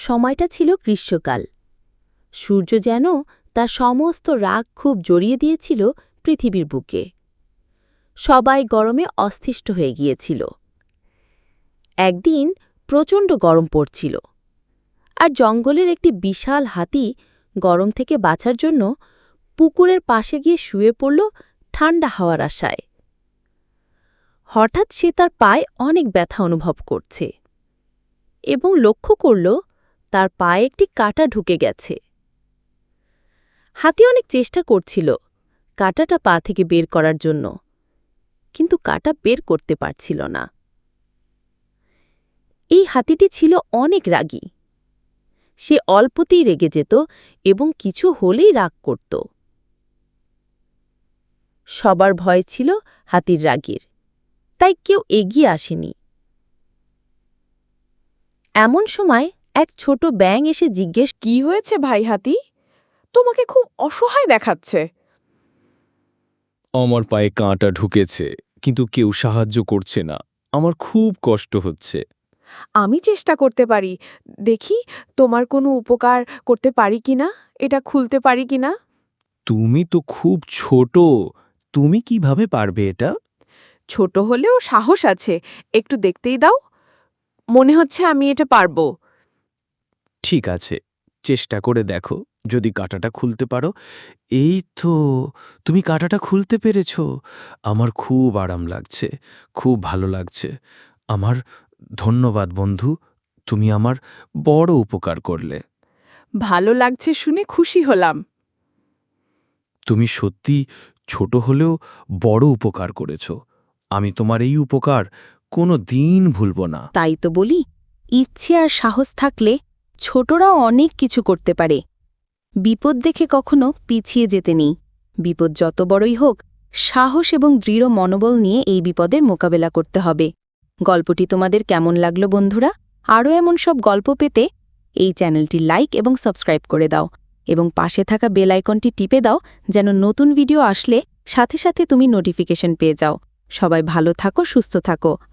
সময়টা ছিল গ্রীষ্মকাল। সূর্য যেন তার সমস্ত রাগ খুব জড়িয়ে দিয়েছিল পৃথিবীর বুকে। সবাই গরমে অস্থিষ্ট হয়ে গিয়েছিল। একদিন প্রচণ্ড গরম পড়ছিল আর জঙ্গলের একটি বিশাল হাতি গরম থেকে বাঁচার জন্য পুকুরের পাশে গিয়ে শুয়ে পড়ল ঠান্ডা হাওয়ার আশায়। হঠাৎ সে তার পায়ে অনেক ব্যথা অনুভব করছে এবং লক্ষ্য করল তার পায়ে একটি কাঁটা ঢুকে গেছে। হাতি অনেক চেষ্টা করছিল কাঁটাটা পা থেকে বের করার জন্য, কিন্তু কাঁটা বের করতে পারছিল না। এই হাতিটি ছিল অনেক রাগী। সে অল্পতেই রেগে যেত এবং কিছু হলেই রাগ করত। সবার ভয় ছিল হাতির রাগের, তাই কেউ এগিয়ে আসেনি। এমন সময় এক ছোট ব্যাঙ এসে জিজ্ঞেস কি হয়েছে ভাই হাতি? তোমাকে খুব অসহায় দেখাচ্ছে। আমার পায়ে কাঁটা ঢুকেছে কিন্তু কেউ সাহায্য করছে না। আমার খুব কষ্ট হচ্ছে। আমি চেষ্টা করতে পারি। দেখি তোমার কোনো উপকার করতে পারি কিনা এটা খুলতে পারি কিনা তুমি তো খুব ছোট। তুমি কীভাবে পারবে এটা? ছোট হলেও সাহস আছে। একটু দেখতেই দাও। মনে হচ্ছে আমি এটা পারব। ঠিক আছে চেষ্টা করে দেখো যদি কাঁটাটা খুলতে পারো। এই তো তুমি কাঁটাটা খুলতে পেরেছ। আমার খুব আরাম লাগছে খুব ভালো লাগছে। আমার ধন্যবাদ বন্ধু তুমি আমার বড় উপকার করলে। ভালো লাগছে শুনে খুশি হলাম। তুমি সত্যি ছোট হলেও বড় উপকার করেছ। আমি তোমার এই উপকার কোনো দিন ভুলব না। তাই তো বলি ইচ্ছে আর সাহস থাকলে ছোটরাও অনেক কিছু করতে পারে। বিপদ দেখে কখনো পিছিয়ে যেতে নেই। বিপদ যত বড়ই হোক, সাহস এবং দৃঢ় মনোবল নিয়ে এই বিপদের মোকাবেলা করতে হবে। গল্পটি তোমাদের কেমন লাগল বন্ধুরা? আরও এমন সব গল্প পেতে এই চ্যানেলটি লাইক এবং সাবস্ক্রাইব করে দাও এবং পাশে থাকা বেল আইকনটি টিপে দাও যেন নতুন ভিডিও আসলে সাথে সাথে তুমি নোটিফিকেশন পেয়ে যাও। সবাই ভালো থাকো, সুস্থ থাকো।